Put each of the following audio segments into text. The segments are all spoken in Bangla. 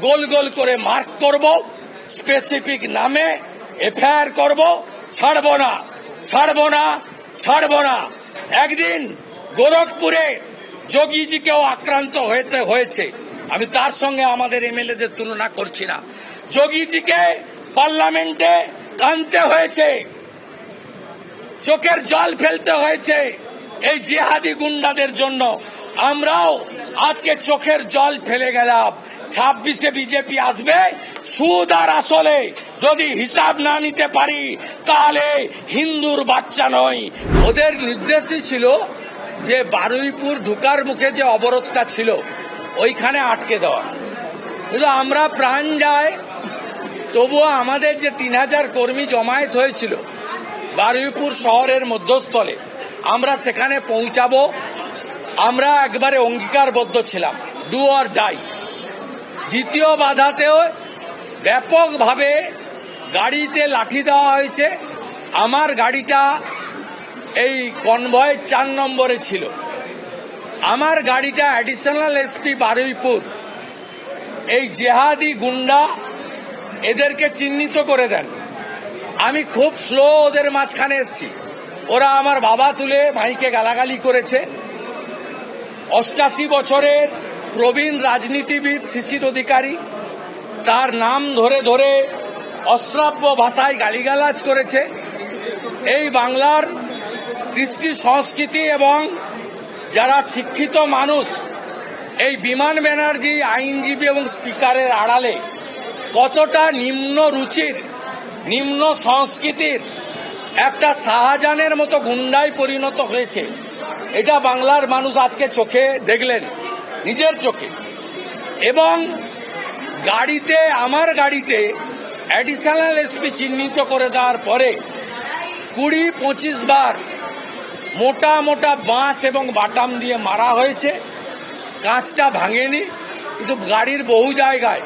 গোল গোল করে মার্ক করব স্পেসিফিক নামে এফআইআর করব, ছাড়ব না ছাড়ব না ছাড়ব না। একদিন গোরখপুরে যোগীজিকেও আক্রান্ত হয়েতে হয়েছে। আমি তার সঙ্গে আমাদের এমএলএদের তুলনা করছি না। যোগীজিকে পার্লামেন্টে কানতে হয়েছে। চোখের জল ফেলতে হয়েছে এই জিহাদি গুন্ডাদের জন্য। আমরাও আজকে চোখের জল ফেলে গেলাম। ছাব্বিশে বিজেপি আসবে, সুদ আর আসলে। যদি হিসাব না নিতে পারি, তাহলে হিন্দুর বাচ্চা নয় ওদের নির্দেশই ছিল যে বারুইপুর ঢুকার মুখে যে অবরোধটা ছিল, ওইখানে আটকে দেওয়া। কিন্তু আমরা প্রাণ যায় তবুও আমাদের যে তিন হাজার কর্মী জমায়েত হয়েছিল, বারুইপুর শহরের মধ্যস্থলে, আমরা সেখানে পৌঁছাবো। আমরা একবারে অঙ্গীকারবদ্ধ ছিলাম। ডু অর ডাই দ্বিতীয় বাধাতেও ব্যাপকভাবে গাড়িতে লাঠি দেওয়া হয়েছে। আমার গাড়িটা এই কনভয় চার নম্বরে ছিল। আমার গাড়িটা অ্যাডিশনাল এসপি বারুইপুর। এই জেহাদি গুন্ডা এদেরকে চিহ্নিত করে দেন। আমি খুব স্লো ওদের মাঝখানে এসছি। ওরা আমার বাবা তুলে ভাইকে গালাগালি করেছে। অষ্টাশি বছরের প্রবীণ রাজনীতিবিদ শিশির অধিকারী, তার নাম ধরে ধরে অশ্রাব্য ভাষায় গালিগালাজ করেছে। এই বাংলার কৃষ্টি সংস্কৃতি এবং যারা শিক্ষিত মানুষ, এই বিমান ব্যানার্জি, আইনজীবী এবং স্পিকারের আড়ালে কতটা নিম্ন রুচির, নিম্ন সংস্কৃতির একটা শাহজাহানের মতো গুন্ডায় পরিণত হয়েছে। এটা বাংলার মানুষ আজকে চোখে দেখলেন, নিজের চোখে। এবং গাড়িতে, আমার গাড়িতে অ্যাডিশনাল এসপি চিহ্নিত করে দেওয়ার পরে কুড়ি, পঁচিশ বার মোটা মোটা বাঁশ এবং বাটাম দিয়ে মারা হয়েছে। কাঁচটা ভাঙেনি, কিন্তু গাড়ির বহু জায়গায়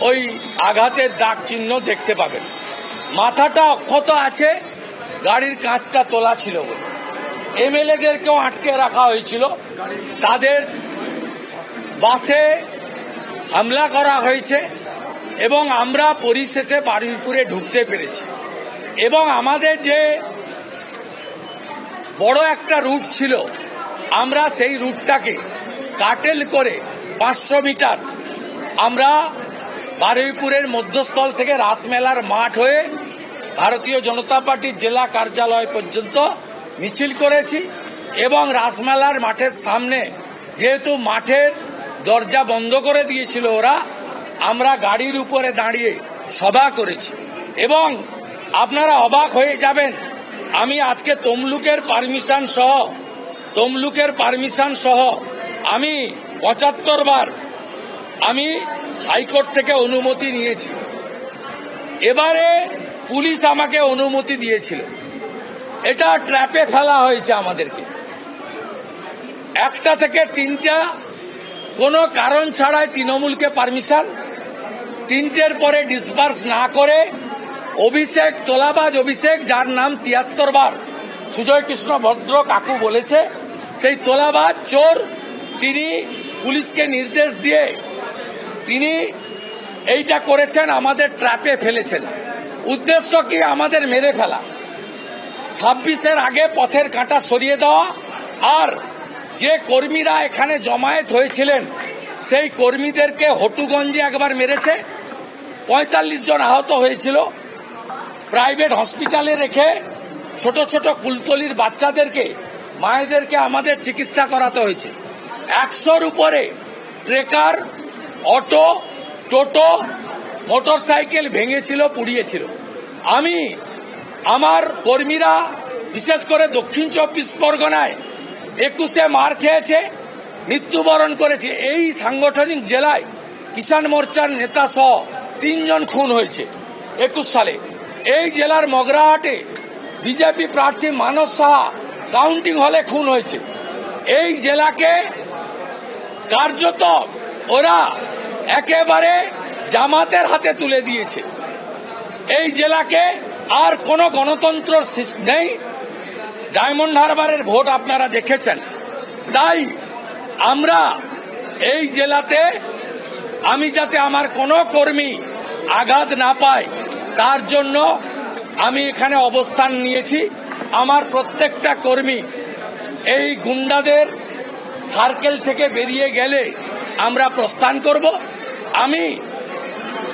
ওই আঘাতের দাগ চিহ্ন দেখতে পাবেন। মাথাটা অক্ষত আছে, গাড়ির কাঁচটা তোলা ছিল বলে। এমএলএদেরকেও আটকে রাখা হয়েছিল। তাদের বাসে হামলা করা হয়েছে এবং আমরা পরিশেষে বারুইপুরে ঢুকতে পেরেছি। এবং আমাদের যে বড় একটা রুট ছিল, আমরা সেই রুটটাকে কাটেল করে পাঁচশো মিটার আমরা বারুইপুরের মধ্যস্থল থেকে রাসমেলার মাঠ হয়ে ভারতীয় জনতা পার্টির জেলা কার্যালয় পর্যন্ত মিছিল করেছি এবং রাসমেলার মাঠের সামনে, যেহেতু মাঠের দরজা বন্ধ করে দিয়েছিল ওরা, আমরা গাড়ির উপরে দাঁড়িয়ে সভা করেছি। এবং আপনারা অবাক হয়ে যাবেন, আমি আজকে তমলুকের পারমিশন সহ, তমলুকের পারমিশন সহ আমি পঁচাত্তর বার আমি হাইকোর্ট থেকে অনুমতি নিয়েছি। এবারে পুলিশ আমাকে অনুমতি দিয়েছিল। এটা ট্র্যাপে ফেলা হয়েছে আমাদেরকে। একটা থেকে তিনটা, কোনো কারণ ছাড়াই তৃণমূলকে পারমিশন তিনটের পরে ডিসবার্স না করে অভিষেক তোলাবাজ অভিষেক, যার নাম তিয়াত্তর বার। সুজয় কৃষ্ণ ভদ্র কাকু বলেছে, সেই তোলাবাজ চোর, তিনি পুলিশকে নির্দেশ দিয়ে তিনি এইটা করেছেন, আমাদের ট্র্যাপে ফেলেছেন। উদ্দেশ্য কি? আমাদের মেরে ফেলা। ছাব্বিশের আগে পথের কাঁটা সরিয়ে দেওয়া আর যে কর্মীরা এখানে জমায়েত হয়েছিলেন, সেই কর্মীদেরকে হটুগঞ্জে একবার মেরেছে। পঁয়তাল্লিশ জন আহত হয়েছিল। প্রাইভেট হসপিটালে রেখে ছোট ছোট কুলতলির বাচ্চাদেরকে, মায়েদেরকে আমাদের চিকিৎসা করাতে হয়েছে। একশোর উপরে ট্রেকার, অটো, টোটো মোটর সাইকেল ভেঙেছিল, পুড়িয়েছিল। আমি আমার কর্মীরা, বিশেষ করে দক্ষিণ চব্বিশ পরগনায় একুশে মার খেয়েছে, মৃত্যুবরণ করেছে। এই সাংগঠনিক জেলায় কিষাণ মোর্চার নেতা সহ তিনজন খুন হয়েছে একুশ সালে। এই জেলার মগরাহাটে বিজেপি প্রার্থী মানস সাহা কাউন্টিং হলে খুন হয়েছে। এই জেলাকে কার্যত ওরা একেবারে জামাতের হাতে তুলে দিয়েছে। এই জেলাকে আর কোনো গণতন্ত্র নেই। ডায়মন্ড হারবারের ভোট আপনারা দেখেছেন। তাই আমরা এই জেলাতে আমি যাতে আমার কোনো কর্মী আঘাত না পায়, তার জন্য আমি এখানে অবস্থান নিয়েছি। আমার প্রত্যেকটা কর্মী এই গুন্ডাদের সার্কেল থেকে বেরিয়ে গেলে আমরা প্রস্থান করব। আমি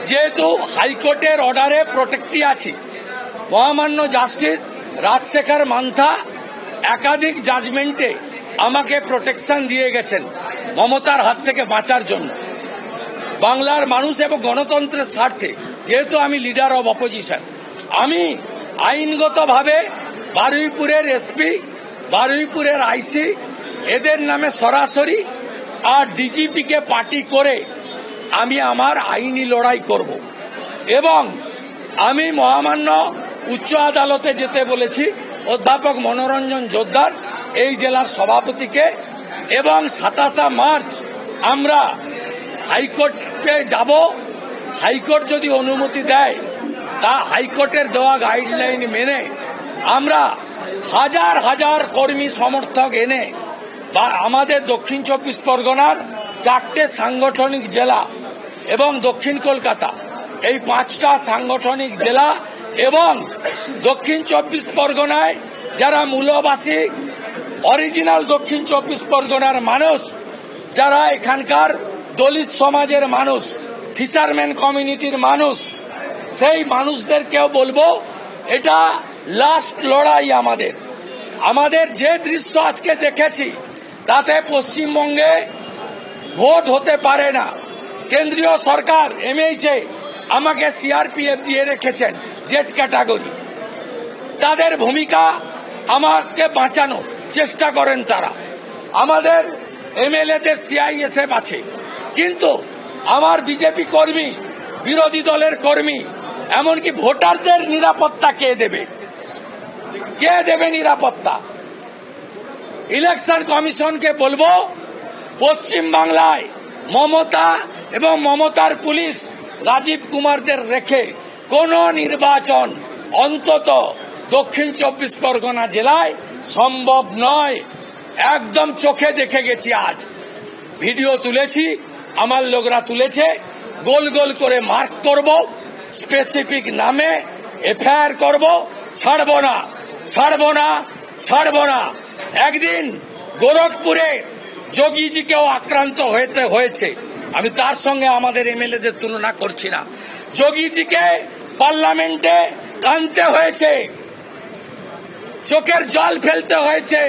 যেহেতু হাইকোর্টের অর্ডারে প্রোটেক্টি আছি মহামান্য জাস্টিস রাজশেখর মান্থা একাধিক জাজমেন্টে আমাকে প্রোটেকশন দিয়ে গেছেন, মমতার হাত থেকে বাঁচার জন্য। বাংলার মানুষ এবং গণতন্ত্রের স্বার্থে, যেহেতু আমি লিডার অব অপোজিশন আমি আইনগতভাবে বারুইপুরের এসপি বারুইপুরের আইসি এদের নামে সরাসরি আর ডিজিপিকে পার্টি করে আমি আমার আইনি লড়াই করব। এবং আমি মহামান্য উচ্চ আদালতে যেতে বলেছি, অধ্যাপক মনোরঞ্জন জোদ্দার এই জেলার সভাপতিকে, এবং সাতাশা মার্চ আমরা হাইকোর্টে যাব। হাইকোর্ট যদি অনুমতি দেয়, তা হাইকোর্টের দেওয়া গাইডলাইন মেনে আমরা হাজার হাজার কর্মী সমর্থক এনে বা আমাদের দক্ষিণ চব্বিশ পরগনার চারটে সাংগঠনিক জেলা এবং দক্ষিণ কলকাতা, এই পাঁচটা সাংগঠনিক জেলা এবং দক্ষিণ চব্বিশ পরগনায় যারা মূলবাসী অরিজিনাল দক্ষিণ চব্বিশ পরগনার মানুষ, যারা এখানকার দলিত সমাজের মানুষ ফিশারম্যান কমিউনিটির মানুষ, সেই মানুষদেরকেও বলব, এটা লাস্ট লড়াই আমাদের। আমাদের যে দৃশ্য আজকে দেখেছি, তাতে পশ্চিমবঙ্গে ভোট হতে পারে না। কেন্দ্রীয় সরকার এমএইচে আমাকে সিআরপিএফ দিয়ে রেখেছেন জেড ক্যাটাগরি। তাদের ভূমিকা আমাকে বাঁচানোর চেষ্টা করেন তারা। আমাদের এমএলএদের সিআইএসএফ আছে। কিন্তু আমার বিজেপি কর্মী, বিরোধী দলের কর্মী, এমনকি ভোটারদের নিরাপত্তা কে দেবে? কে দেবে নিরাপত্তা? ইলেকশন কমিশনকে বলব পশ্চিম বাংলায় মমতা এবং মমতার পুলিশ রাজীব কুমারদের রেখে কোন নির্বাচন অন্তত দক্ষিণ চব্বিশ পরগনা জেলায় সম্ভব নয়। একদম চোখে দেখে গেছি আজ। ভিডিও তুলেছি, আমার লোকরা তুলেছে, গোল গোল করে মার্ক করব স্পেসিফিক নামে এফআইআর করব, ছাড়বো না ছাড়বো না ছাড়বো না। একদিন গোরখপুরে যোগীজিকেও আক্রান্ত হতে হয়েছে। আমি তার সঙ্গে আমাদের এমএলএদের তুলনা করছি না। যোগীজিকে পার্লামেন্টে কানতে হয়েছে। চোখের জল ফেলতে হয়েছে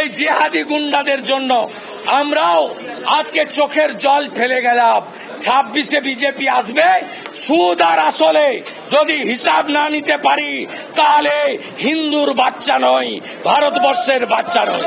এই জিহাদি গুন্ডাদের জন্য। আমরাও আজকে চোখের জল ফেলে গেলাম। ছাব্বিশে বিজেপি আসবে, সুদ আর আসলে যদি হিসাব না নিতে পারি, তাহলে হিন্দুর বাচ্চা নয় ভারতবর্ষের বাচ্চা নয়